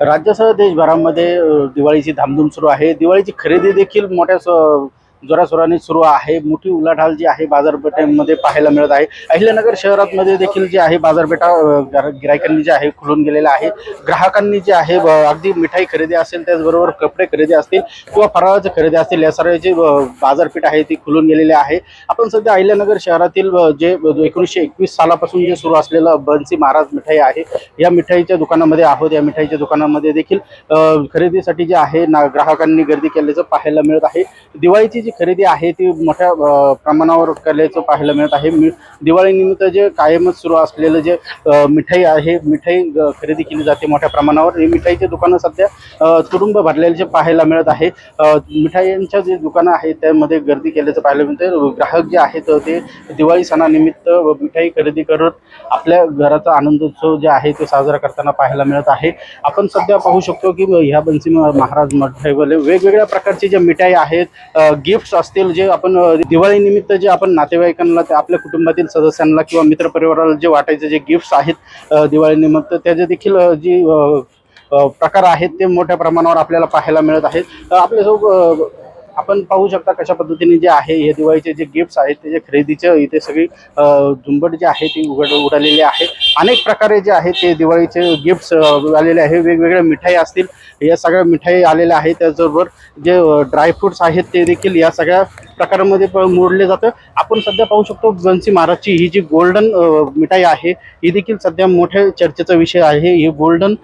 राज्यासह देशभरामध्ये दिवाळीची धामधूम सुरू आहे. दिवाळीची खरेदी देखील मोठ्या जोरासोराने सुरू आहे. मोठी उलाढाल जी आहे बाजारपेठेमध्ये पाहायला मिळत आहे. अहिल्यानगर शहरामध्ये देखील जे आहे बाजारपेठा गिरायकांनी जे आहे खुलून गेलेला आहे. ग्राहकांनी जे आहे अगदी मिठाई खरेदी असेल त्याचबरोबर कपडे खरेदी असतील किंवा फराळाचं खरेदी असतील या सर्व अ, बाजारपेठ आहे ती खुलून गेलेली आहे. आपण सध्या अहिल्यानगर शहरातील जे एकोणीसशे एकवीस सालापासून जे सुरू असलेलं बन्सी महाराज मिठाई आहे या मिठाईच्या दुकानामध्ये आहोत. या मिठाईच्या दुकानामध्ये देखील खरेदीसाठी जे आहे ना ग्राहकांनी गर्दी केल्याचं पाहायला मिळत आहे. दिवाळीची जी खरेदी आहे ती मोठ्या प्रमाणावर केल्याचं पाहायला मिळत आहे. मी दिवाळीनिमित्त जे कायमच सुरू असलेलं जे मिठाई आहे मिठाई खरेदी केली जाते मोठ्या प्रमाणावर. हे मिठाईची दुकानं सध्या तुडुंब भरलेले पाहायला मिळत आहे मिठाईंच्या जे दुकानं आहेत त्यामध्ये गर्दी केल्याचं पाहायला मिळते ग्राहक जे आहेत ते दिवाळी सणानिमित्त मिठाई खरेदी करत आपल्या घराचा आनंदोत्सव जे आहे ते साजरा करताना पाहायला मिळत आहे. आपण सध्या पाहू शकतो की ह्या बन्सी महाराज मठाईवाले वेगवेगळ्या प्रकारची ज्या मिठाई आहेत गिफ्ट्स असतील जे आपण दिवाळीनिमित्त जे आपण नातेवाईकांना ते आपल्या कुटुंबातील सदस्यांना किंवा मित्रपरिवाराला जे वाटायचे जे गिफ्ट्स आहेत दिवाळीनिमित्त त्याचे देखील जी प्रकार आहेत ते मोठ्या प्रमाणावर आपल्याला पाहायला मिळत आहेत. आपल्यासोबत आपण पाहू शकता कशा पद्धतीने जे आहे हे दिवाळीचे जे गिफ्ट्स आहेत त्याचे खरेदीचे इथे सगळी झुंबट झुंबड जे आहे ती उघड उडालेली आहे. अनेक प्रकारे जे आहे ते दिवाळीचे गिफ्ट्स आलेले आहे. वेगवेगळ्या मिठाई असतील या सगळ्या मिठाई आलेल्या आहेत. त्याचबरोबर जे ड्रायफ्रुट्स आहेत ते देखील या सगळ्या प्रकारामध्ये मोडले जातं. आपण सध्या पाहू शकतो बन्सी महाराजची ही जी गोल्डन मिठाई आहे ही देखील सध्या मोठ्या चर्चेचा विषय आहे. ही गोल्डन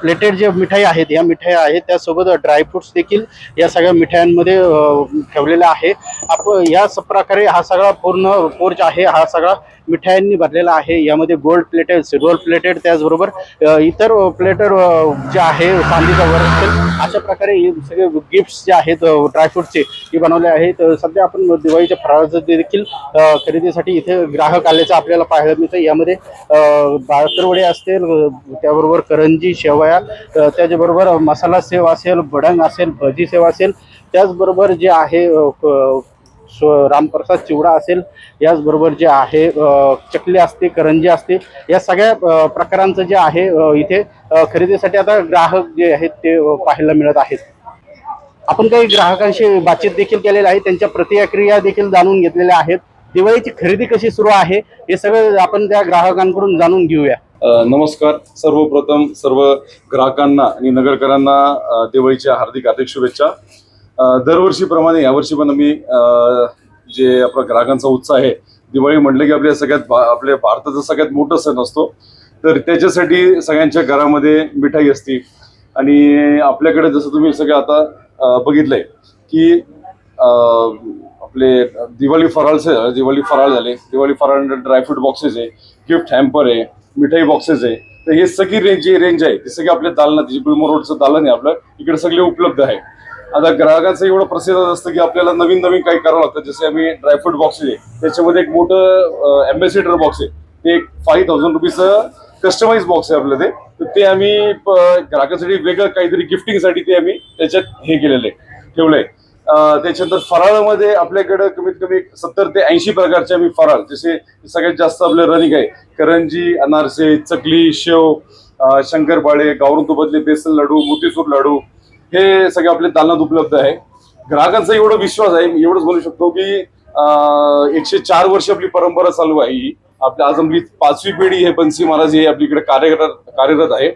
प्लेटेड जे मिठाई आहेत या मिठाई आहेत त्यासोबत ड्रायफ्रुट्स देखील या सगळ्या मिठायांमध्ये ठेवलेल्या ठेवलेला आहे. आप या स- प्रकारे हा सगळा पूर्ण पोर्च आहे. हा सगळा मिठायांनी भरलेला आहे. यामध्ये गोल्ड प्लेटेड सिल्वर प्लेटेड त्याचबरोबर इतर प्लेटर जे आहे चांदीचा वर असेल अशा प्रकारे सगळे गिफ्ट्स जे आहेत ड्रायफ्रूटचे हे बनवले आहेत. सध्या आपण दिवाळीच्या फराळाचं देखील खरेदीसाठी इथे ग्राहक आल्याचं आपल्याला पाहायला मिळतं. यामध्ये अ, बाकरवडे असतील त्याबरोबर करंजी शेवया त्याच्याबरोबर मसाला सेव असेल भडंग असेल भजी सेव असेल त्याचबरोबर जे आहे स्व- रामप्रसाद चिवडा असेल याचबरोबर जे आहे चकली असते करंजी असते या सगळ्या प्रकारांचं जे आहे इथे खरेदीसाठी आता ग्राहक जे आहेत ते पाहायला मिळत आहेत. आपण काही ग्राहकांशी बातचीत देखील केलेली आहे त्यांच्या प्रतिक्रिया देखील जाणून घेतलेल्या आहेत. दिवाळीची खरेदी कशी सुरू आहे हे सगळं आपण त्या ग्राहकांकडून जाणून घेऊया. नमस्कार. सर्वप्रथम सर्व ग्राहकांना आणि नगरकरांना दिवाळीच्या हार्दिक हार्दिक शुभेच्छा. दरवर्षीप्रमाणे यावर्षी पण आम्ही जे आपला ग्राहकांचा उत्साह आहे दिवाळी म्हटलं की आपल्या सगळ्यात आपल्या भारताचा सगळ्यात मोठा सण असतो. तर त्याच्यासाठी सगळ्यांच्या घरामध्ये मिठाई असते. आणि आपल्याकडे जसं तुम्ही सगळं आता बघितलंय की आपले दिवाळी फराळचे दिवाळी फराळ झाले दिवाळी फराळ ड्रायफ्रूट बॉक्सेस आहे गिफ्ट हॅम्पर आहे मिठाई बॉक्सेस आहे. तर हे सगळी रेंज जी रेंज आहे. ती सगळी आपल्या दालनात जी गुलमोर रोडचं दालन आहे आपलं इकडे सगळे उपलब्ध आहे. आता ग्राहकांचं एवढं प्रसिद्ध असतं की आपल्याला नवीन नवीन काही करावं लागतं. जसे आम्ही ड्रायफ्रूट बॉक्स आहे त्याच्यामध्ये एक मोठं अँबॅसिडर बॉक्स आहे. ते एक फाईव्ह थाउजंड रुपीजचं कस्टमाइज बॉक्स आहे आपलं ते. तर ते आम्ही प- वेगळं काहीतरी गिफ्टिंगसाठी ते आम्ही त्याच्यात हे केलेलं आहे ठेवलंय. त्याच्यानंतर फराळामध्ये आपल्याकडे कमीत कमी सत्तर ते ऐंशी प्रकारचे आम्ही फराळ जसे सगळ्यात जास्त आपलं रनिंग आहे. करंजी अनारसे चकली शेव शंकरपाळे गावरून तुपातले बेसन लाडू मोतीसूर लाडू हे सगळे आपल्या दालनात उपलब्ध आहे. ग्राहकांचा एवढा विश्वास आहे मी एवढंच बोलू शकतो की एकशे चार वर्ष आपली परंपरा चालू आहे ही. आपल्या आज आपली पाचवी पिढी हे बन्सी महाराज हे आपलीकडे कार्यरत कार्यरत आहे.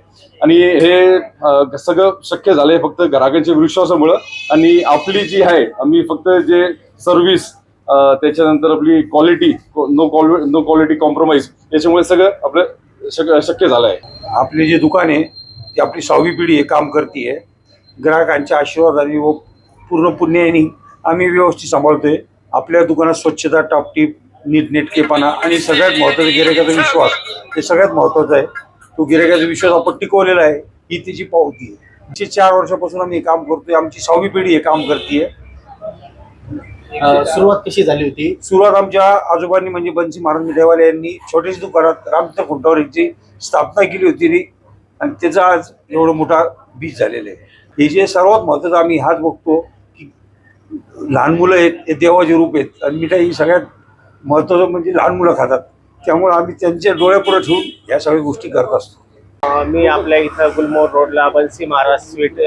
आणि हे सगळं शक्य झालंय फक्त ग्राहकांच्या विश्वासामुळं. आणि आपली जी आहे आम्ही फक्त जे सर्व्हिस त्याच्यानंतर आपली quality no quality no quality compromise याच्यामुळे सगळं आपलं शक्य शक्य झालं आहे आपले जे दुकान आहे ती आपली सहावी पिढी हे काम करते ग्राहकांच्या आशीर्वादाने व पूर्ण पुण्याने आम्ही व्यवस्थित सांभाळतोय. आपल्या दुकानात स्वच्छता टापटीप नीटनेटकेपणा आणि सगळ्यात महत्त्वाचं गिरायकाचा विश्वास हे सगळ्यात महत्त्वाचं आहे. तो गिरायकाचा विश्वास आपण टिकवलेला आहे ही त्याची पावती आहे. आमची चार वर्षापासून आम्ही हे काम करतोय आमची सहावी पिढी हे काम करते सुरुवात कशी झाली होती? सुरुवात आमच्या आजोबांनी म्हणजे बन्सी महाराज मिठाईवाले यांनी छोट्याशा दुकानात रामच्या खुंटावर याची स्थापना केली होती आणि त्याचा आज एवढं मोठा बीज झालेलं आहे. हे जे सर्वात महत्त्वाचं आम्ही हाच बघतो की लहान मुलं आहेत हे देवाचे रूप आहेत. आणि मिठाई ही सगळ्यात महत्त्वाचं म्हणजे लहान मुलं खातात. त्यामुळे आम्ही त्यांच्या डोळ्यापुढे ठेवून या सगळ्या गोष्टी करत असतो. मी आपल्या इथं गुलमोर रोडला बन्सी महाराज स्वीट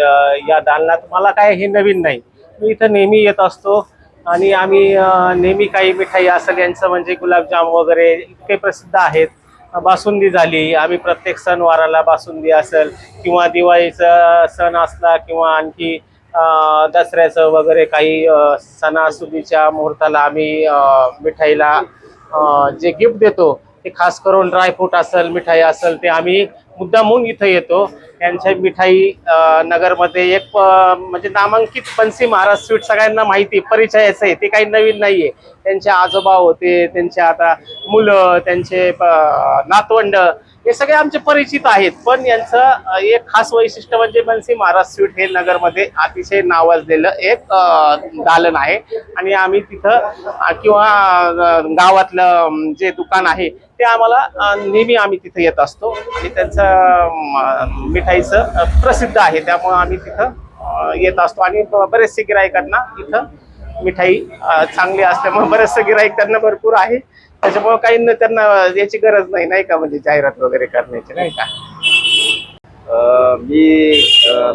या दालनात मला काय हे नवीन नाही. मी इथं नेहमी येत असतो आणि आम्ही नेहमी काही मिठाई असेल यांचं म्हणजे गुलाबजाम वगैरे इतके प्रसिद्ध आहेत. बासुंदी झाली आम्ही प्रत्येक सणवाराला बासुंदी असेल किंवा दिवाळीचा सण असला किंवा आणखी दसऱ्याचं वगैरे काही सणासुदीच्या मुहूर्ताला आम्ही मिठाईला जे गिफ्ट देतो ते खास करून ड्रायफ्रूट असेल मिठाई असेल ते आम्ही मुद्दामून इथं येतो. त्यांच्या मिठाई नगरमध्ये एक म्हणजे नामांकित पंसी महाराज स्वीट सगळ्यांना माहिती परिचयाचं आहे ते काही नवीन नाही आहे त्यांचे आजोबा होते त्यांचे आता मुलं त्यांचे नातवंड हे सगळे आमचे परिचित आहेत. पण यांचं एक खास वैशिष्ट्य म्हणजे मनसी महाराज स्वीट हे नगरमध्ये अतिशय नावाजलेलं एक दालन आहे. आणि आम्ही तिथं किंवा गावातलं जे दुकान आहे ते आम्हाला नेहमी आम्ही तिथं येत असतो. आणि त्यांचं मिठाईचं प्रसिद्ध आहे. त्यामुळं आम्ही तिथं येत असतो. आणि बरेचसे गिरायकांना इथं मिठाई चांगली असल्यामुळे बरेचसे गिराईक त्यांना भरपूर आहे. त्याच्यामुळे काही त्यांना याची गरज नाही नाही का? म्हणजे जाहिरात वगैरे करण्याची नाही का? मी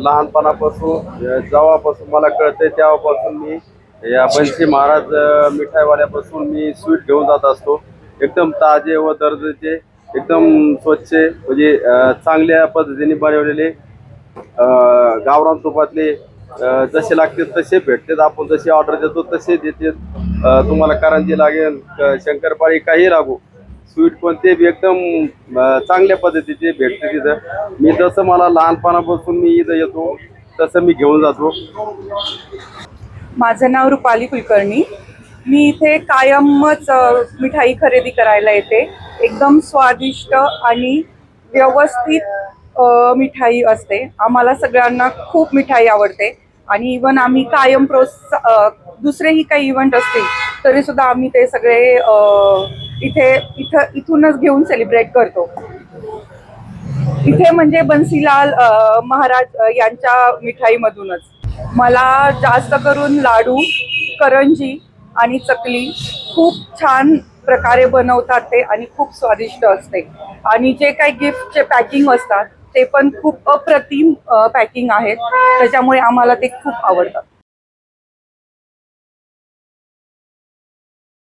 लहानपणापासून जेव्हापासून मला कळते तेव्हापासून मी या बन्सी महाराज मिठाईवाल्यापासून मी स्वीट घेऊन जात असतो. एकदम ताजे व दर्जाचे एकदम स्वच्छ म्हणजे चांगल्या पद्धतीने बनवलेले गावरान तुपातले जसे लागतील तसे भेटतात आपण जशी ऑर्डर देतो तसे देते तुम्हाला करंजी लागेल शंकरपाळी काही लागू. स्वीट कोणते बी एकदम चांगल्या पद्धतीचे भेटते तिथं. मी जसं मला लहानपणापासून मी इथं येतो तसं मी घेऊन जातो. माझं नाव रुपाली कुलकर्णी. मी इथे कायमच मिठाई खरेदी करायला येते. एकदम स्वादिष्ट आणि व्यवस्थित मिठाई असते. आम्हाला सगळ्यांना खूप मिठाई आवडते. आणि इवन आम्ही कायम प्रोत्स दुसरेही काही इव्हेंट असतील तरी सुद्धा आम्ही ते सगळे इथे इथं इथूनच घेऊन सेलिब्रेट करतो. इथे म्हणजे बन्सीलाल महाराज यांच्या मिठाईमधूनच. मला जास्त करून लाडू करंजी आणि चकली खूप छान प्रकारे बनवतात ते आणि खूप स्वादिष्ट असते. आणि जे काही गिफ्टचे पॅकिंग असतात ते पण खूप अप्रतिम पॅकिंग आहेत. त्याच्यामुळे आम्हाला ते खूप आवडतात.